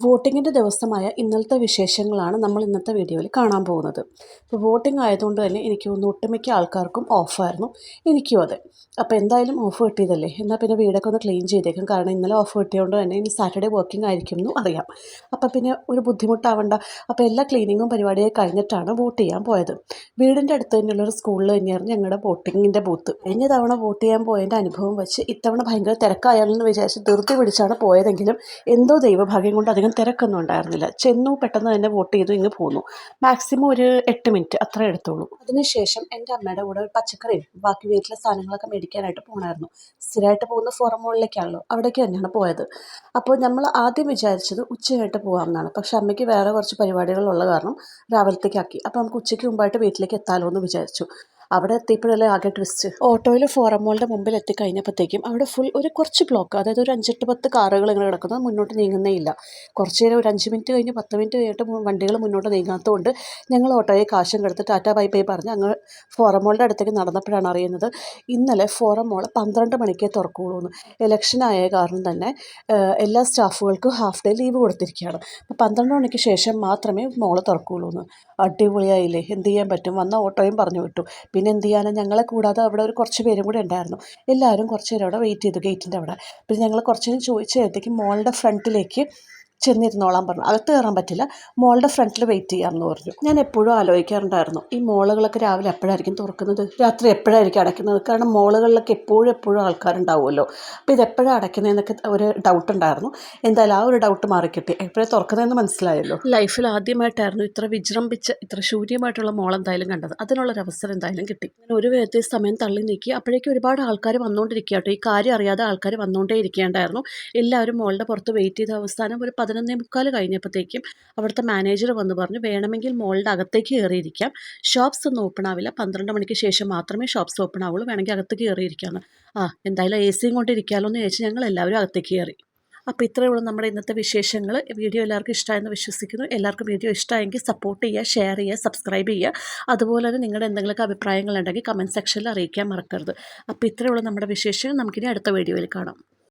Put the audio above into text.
വോട്ടിങ്ങിന്റെ ദിവസമായ ഇന്നലത്തെ വിശേഷങ്ങളാണ് നമ്മൾ ഇന്നത്തെ വീഡിയോയിൽ കാണാൻ പോകുന്നത്. ഇപ്പോൾ വോട്ടിംഗ് ആയതുകൊണ്ട് തന്നെ എനിക്ക് തോന്നുന്നു ഒട്ടുമിക്ക ആൾക്കാർക്കും ഓഫായിരുന്നു. എനിക്കും അതെ. അപ്പോൾ എന്തായാലും ഓഫ് കിട്ടിയതല്ലേ? എന്നാൽ പിന്നെ വീടൊക്കെ ഒന്ന് ക്ലീൻ ചെയ്തേക്കും. കാരണം ഇന്നലെ ഓഫ് കിട്ടിയതുകൊണ്ട് തന്നെ ഇനി സാറ്റർഡേ വർക്കിംഗ് ആയിരിക്കും എന്നും അറിയാം. അപ്പോൾ പിന്നെ ഒരു ബുദ്ധിമുട്ടാവണ്ട. അപ്പോൾ എല്ലാ ക്ലീനിങ്ങും പരിപാടിയായി കഴിഞ്ഞിട്ടാണ് വോട്ട് ചെയ്യാൻ പോയത്. വീടിന്റെ അടുത്ത് തന്നെയുള്ളൊരു സ്കൂളിൽ തന്നെയായിരുന്നു ഞങ്ങളുടെ വോട്ടിങ്ങിന്റെ ബൂത്ത്. കഴിഞ്ഞ തവണ വോട്ട് ചെയ്യാൻ പോയതിന്റെ അനുഭവം വെച്ച് ഇത്തവണ ഭയങ്കര തിരക്കായാലെന്ന് വിചാരിച്ച് ധൃതി പിടിച്ചാണ് പോയതെങ്കിലും എന്തോ ദൈവഭാഗ്യം കൊണ്ട് അധികം തിരക്കൊന്നും ഉണ്ടായിരുന്നില്ല ചെന്നു പെട്ടെന്ന് തന്നെ വോട്ട് ചെയ്തു ഇങ്ങ് പോന്നു. മാക്സിമം ഒരു എട്ട് മിനിറ്റ് അത്ര എടുത്തോളൂ. അതിനുശേഷം എന്റെ അമ്മയുടെ കൂടെ ഒരു പച്ചക്കറിയും ബാക്കി വീട്ടിലെ സാധനങ്ങളൊക്കെ മേടിക്കാനായിട്ട് പോകണമായിരുന്നു സ്ഥിരമായിട്ട് പോകുന്ന ഫോറമോളിലേക്കാണല്ലോ അവിടേക്ക് തന്നെയാണ് പോയത്. അപ്പോൾ നമ്മൾ ആദ്യം വിചാരിച്ചത് ഉച്ചയായിട്ട് പോകാമെന്നാണ് പക്ഷെ അമ്മയ്ക്ക് വേറെ കുറച്ച് പരിപാടികളുള്ള കാരണം രാവിലത്തേക്കാക്കി. അപ്പോൾ നമുക്ക് ഉച്ചയ്ക്ക് മുമ്പായിട്ട് വീട്ടിലേക്ക് എത്താമല്ലോ എന്ന് വിചാരിച്ചു. അവിടെ എത്തിയപ്പോഴല്ലേ ആകെ ട്വിസ്റ്റ് ഓട്ടോയിൽ ഫോറം മോളിന്റെ മുമ്പിൽ എത്തിക്കഴിഞ്ഞപ്പോഴത്തേക്കും അവിടെ ഫുൾ ഒരു കുറച്ച് ബ്ലോക്ക് അതായത് ഒരു അഞ്ചെട്ട് പത്ത് കാറുകൾ ഇങ്ങനെ കിടക്കുന്നത് മുന്നോട്ട് നീങ്ങുന്നേ ഇല്ല. കുറച്ച് നേരം ഒരു അഞ്ച് മിനിറ്റ് കഴിഞ്ഞ് പത്ത് മിനിറ്റ് കഴിഞ്ഞിട്ട് വണ്ടികൾ മുന്നോട്ട് നീങ്ങാത്തതുകൊണ്ട് ഞങ്ങൾ ഓട്ടോയെ കാശും കൊടുത്ത് ടാറ്റ ബൈ ബൈ പറഞ്ഞ് അങ്ങ് ഫോറം മോളിന്റെ അടുത്തേക്ക് നടന്നപ്പോഴാണ് അറിയുന്നത് ഇന്നലെ ഫോറം മോൾ പന്ത്രണ്ട് മണിക്കേ തുറക്കുകയുള്ളൂ എന്ന് ഇലക്ഷൻ ആയ കാരണം തന്നെ എല്ലാ സ്റ്റാഫുകൾക്കും ഹാഫ് ഡേ ലീവ് കൊടുത്തിരിക്കുകയാണ്. അപ്പോൾ പന്ത്രണ്ട് മണിക്ക് ശേഷം മാത്രമേ മോൾ തുറക്കുകയുള്ളൂ എന്ന് അടിപൊളിയായില്ലേ? എന്ത് ചെയ്യാൻ പറ്റും? വന്ന ഓട്ടോയും പറഞ്ഞു വിട്ടു. പിന്നെ എന്ത് ചെയ്യാനാണ് ഞങ്ങളെ കൂടാതെ അവിടെ ഒരു കുറച്ച് പേരും കൂടി ഉണ്ടായിരുന്നു. എല്ലാവരും കുറച്ച് നേരം അവിടെ വെയിറ്റ് ചെയ്തു ഗേറ്റിന്റെ അവിടെ. പിന്നെ ഞങ്ങൾ കുറച്ച് നേരം ചോദിച്ചപ്പോഴത്തേക്കും മോളുടെ ഫ്രണ്ടിലേക്ക് ചെന്നിരുന്നോളാൻ പറഞ്ഞു. അകത്ത് കയറാൻ പറ്റില്ല. മോളുടെ ഫ്രണ്ടിൽ വെയിറ്റ് ചെയ്യാമെന്ന് പറഞ്ഞു. ഞാൻ എപ്പോഴും ആലോചിക്കാറുണ്ടായിരുന്നു ഈ മോളുകളൊക്കെ രാവിലെ എപ്പോഴായിരിക്കും തുറക്കുന്നത്? രാത്രി എപ്പോഴായിരിക്കും അടയ്ക്കുന്നത്? കാരണം മോളുകളിലൊക്കെ എപ്പോഴും എപ്പോഴും ആൾക്കാരുണ്ടാവുമല്ലോ. അപ്പോൾ ഇത് എപ്പോഴാണ് അടയ്ക്കുന്നതെന്നൊക്കെ ഒരു ഡൗട്ട് ഉണ്ടായിരുന്നു. എന്തായാലും ആ ഒരു ഡൗട്ട് മാറിക്കിട്ടി. എപ്പോഴാണ് തുറക്കുന്നതെന്ന് മനസ്സിലായല്ലോ. ലൈഫിൽ ആദ്യമായിട്ടായിരുന്നു ഇത്ര വിജൃംഭിച്ച ഇത്ര ശൂന്യമായിട്ടുള്ള മോൾ എന്തായാലും കണ്ടത്. അതിനുള്ളൊരു അവസരം എന്തായാലും കിട്ടി. അങ്ങനെ ഒരു വിധത്തിൽ സമയം തള്ളി നീക്കി അപ്പോഴേക്കും ഒരുപാട് ആൾക്കാർ വന്നുകൊണ്ടിരിക്കുക കേട്ടോ ഈ കാര്യം അറിയാതെ ആൾക്കാർ വന്നുകൊണ്ടേ ഇരിക്കേണ്ടായിരുന്നു എല്ലാവരും മോളുടെ പുറത്ത് വെയിറ്റ് ചെയ്ത അവസാനം ഒരു പതിനൊന്നേ മുക്കാൽ കഴിഞ്ഞപ്പോഴത്തേക്കും അവിടുത്തെ മാനേജർ വന്ന് പറഞ്ഞു വേണമെങ്കിൽ മോളുടെ അകത്തേക്ക് കയറിയിരിക്കാം. ഷോപ്സ് ഒന്നും ഓപ്പൺ ആവില്ല. പന്ത്രണ്ട് മണിക്ക് ശേഷം മാത്രമേ ഷോപ്സ് ഓപ്പൺ ആവുള്ളൂ. വേണമെങ്കിൽ അകത്ത് കയറിയിരിക്കാമെന്ന് ആ എന്തായാലും എ സിയും കൊണ്ട് ഇരിക്കാമല്ലോ എന്ന് ചോദിച്ചാൽ ഞങ്ങൾ എല്ലാവരും അകത്തേക്ക് കയറി. അപ്പോൾ ഇത്രയേ ഉള്ളൂ നമ്മുടെ ഇന്നത്തെ വിശേഷങ്ങൾ. വീഡിയോ എല്ലാവർക്കും ഇഷ്ടമായെന്ന് വിശ്വസിക്കുന്നു. എല്ലാവർക്കും വീഡിയോ ഇഷ്ടമായെങ്കിൽ സപ്പോർട്ട് ചെയ്യുക ഷെയർ ചെയ്യുക സബ്സ്ക്രൈബ് ചെയ്യുക. അതുപോലെ തന്നെ നിങ്ങളുടെ എന്തെങ്കിലുമൊക്കെ അഭിപ്രായങ്ങളുണ്ടെങ്കിൽ കമന്റ് സെക്ഷനിൽ അറിയിക്കാൻ മറക്കരുത്. അപ്പോൾ ഇത്രയേ ഉള്ളൂ നമ്മുടെ വിശേഷം നമുക്കിനി അടുത്ത വീഡിയോയിൽ കാണാം.